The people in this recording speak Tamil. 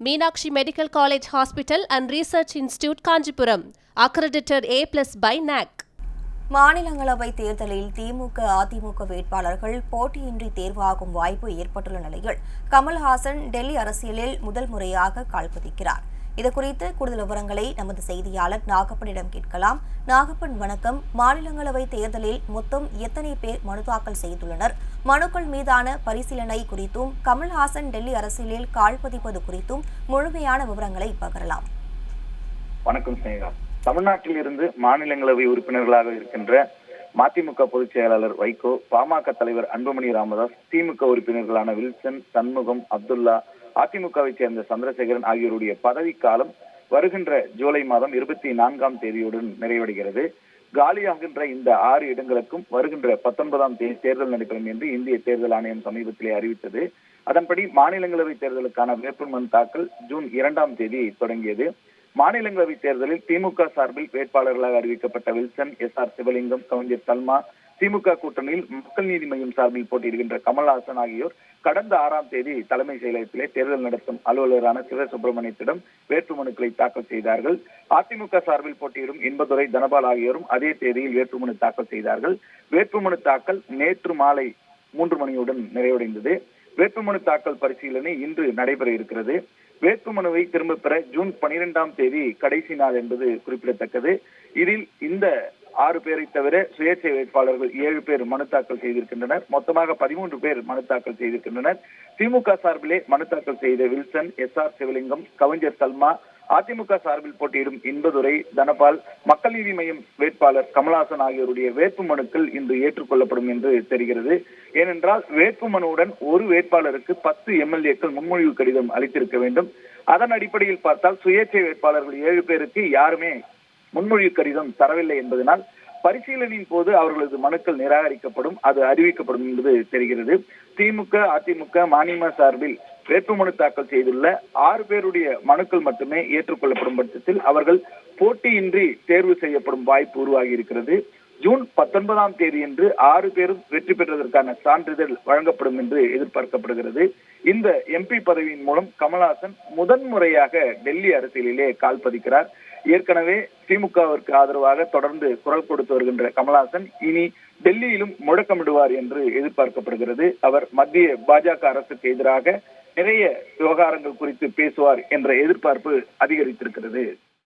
Meenakshi medical college hospital and research institute Kanchipuram. Accredited A plus by NAAC மாநிலங்களவை தேர்தலில் திமுக அதிமுக வேட்பாளர்கள் போட்டியின்றி தேர்வாகும் வாய்ப்பு ஏற்பட்டுள்ள நிலையில் கமல்ஹாசன் டெல்லி அரசியலில் முதல் முறையாக கால்பதிக்கிறார் இது குறித்து கூடுதல் விவரங்களை நமது செய்தியாளர் நாகப்பனிடம் கேட்கலாம். நாகப்பன் வணக்கம். மாநிலங்களவை தேர்தலில் மொத்தம் எத்தனை பேர் மனு தாக்கல் செய்துள்ளனர்? மனுக்கள் மீதான பரிசீலனை குறித்தும் கமல்ஹாசன் டெல்லி அரசியலில் கால்பதிப்பது குறித்தும் முழுமையான விவரங்களை பகிரலாம். வணக்கம் ஸ்னேகா தமிழ்நாட்டில் இருந்து மாநிலங்களவை உறுப்பினர்களாக இருக்கின்ற மதிமுக பொதுச் செயலாளர் வைகோ பாமக தலைவர் அன்புமணி ராமதாஸ் திமுக உறுப்பினர்களான வில்சன் சண்முகம் அப்துல்லா அதிமுகவை சேர்ந்த சந்திரசேகரன் ஆகியோருடைய பதவிக்காலம் வருகின்ற ஜூலை மாதம் இருபத்தி நான்காம் தேதியுடன் நிறைவடைகிறது. காலியாகின்ற இந்த ஆறு இடங்களுக்கும் வருகின்ற பத்தொன்பதாம் தேதி தேர்தல் நடைபெறும் என்று இந்திய தேர்தல் ஆணையம் சமீபத்திலே அறிவித்தது. அதன்படி மாநிலங்களவை தேர்தலுக்கான வேட்புமனு தாக்கல் ஜூன் இரண்டாம் தேதி தொடங்கியது. மாநிலங்களவை தேர்தலில் திமுக சார்பில் வேட்பாளர்களாக அறிவிக்கப்பட்ட வில்சன் எஸ் ஆர் சிவலிங்கம் கவிஞர் சல்மா திமுக கூட்டணியில் மக்கள் நீதி மையம் சார்பில் போட்டியிடுகின்ற கமல்ஹாசன் ஆகியோர் கடந்த ஆறாம் தேதி தலைமை செயலகத்திலே தேர்தல் நடத்தும் அலுவலரான சிவசுப்பிரமணியத்திடம் வேட்புமனுக்களை தாக்கல் செய்தார்கள். அதிமுக சார்பில் போட்டியிடும் இன்பதுரை தனபால் ஆகியோரும் அதே தேதியில் வேட்புமனு தாக்கல் செய்தார்கள். வேட்புமனு தாக்கல் நேற்று மாலை மூன்று மணியுடன் நிறைவடைந்தது. வேட்புமனு தாக்கல் பரிசீலனை இன்று நடைபெற இருக்கிறது. வேட்புமனுவை திரும்ப பெற ஜூன் பனிரெண்டாம் தேதி கடைசி நாள் என்பது குறிப்பிடத்தக்கது. இதில் இந்த ஆறு பேரை தவிர சுயேட்சை வேட்பாளர்கள் ஏழு பேர் மனு தாக்கல் செய்திருக்கின்றனர். மொத்தமாக பதிமூன்று பேர் மனு தாக்கல் செய்திருக்கின்றனர். திமுக சார்பிலே மனு தாக்கல் செய்த வில்சன் எஸ் ஆர் சிவலிங்கம் கவிஞர் சல்மா அதிமுக சார்பில் போட்டியிடும் இன்பதுரை தனபால் மக்கள் நீதி மையம் வேட்பாளர் கமலாசன் ஆகியோருடைய வேட்பு மனுக்கள் இன்று ஏற்றுக்கொள்ளப்படும் என்று தெரிகிறது. ஏனென்றால் வேட்பு மனுவுடன் ஒரு வேட்பாளருக்கு பத்து எம்எல்ஏக்கள் முன்மொழிவு கடிதம் அளித்திருக்க வேண்டும். அதன் அடிப்படையில் பார்த்தால் சுயேட்சை வேட்பாளர்கள் ஏழு பேருக்கு யாருமே முன்மொழிவு கடிதம் தரவில்லை என்பதனால் பரிசீலனையின் போது அவர்களது மனுக்கள் நிராகரிக்கப்படும் அது அறிவிக்கப்படும் என்பது தெரிகிறது. திமுக அதிமுக மாநில சார்பில் வேட்புமனு தாக்கல் செய்துள்ள ஆறு பேருடைய மனுக்கள் மட்டுமே ஏற்றுக்கொள்ளப்படும் பட்சத்தில் அவர்கள் போட்டியின்றி தேர்வு செய்யப்படும் வாய்ப்பு உருவாகி இருக்கிறது. ஜூன் பத்தொன்பதாம் தேதி என்று ஆறு பேரும் வெற்றி பெற்றதற்கான சான்றிதழ் வழங்கப்படும் என்று எதிர்பார்க்கப்படுகிறது. இந்த எம்பி பதவியின் மூலம் கமல்ஹாசன் முதன்முறையாக டெல்லி அரசியலிலே கால் பதிக்கிறார். ஏற்கனவே திமுகவிற்கு ஆதரவாக தொடர்ந்து குரல் கொடுத்து வருகின்ற கமல்ஹாசன் இனி டெல்லியிலும் முழக்கமிடுவார் என்று எதிர்பார்க்கப்படுகிறது. அவர் மத்திய பாஜக அரசுக்கு எதிராக நிறைய விவகாரங்கள் குறித்து பேசுவார் என்ற எதிர்பார்ப்பு அதிகரித்திருக்கிறது.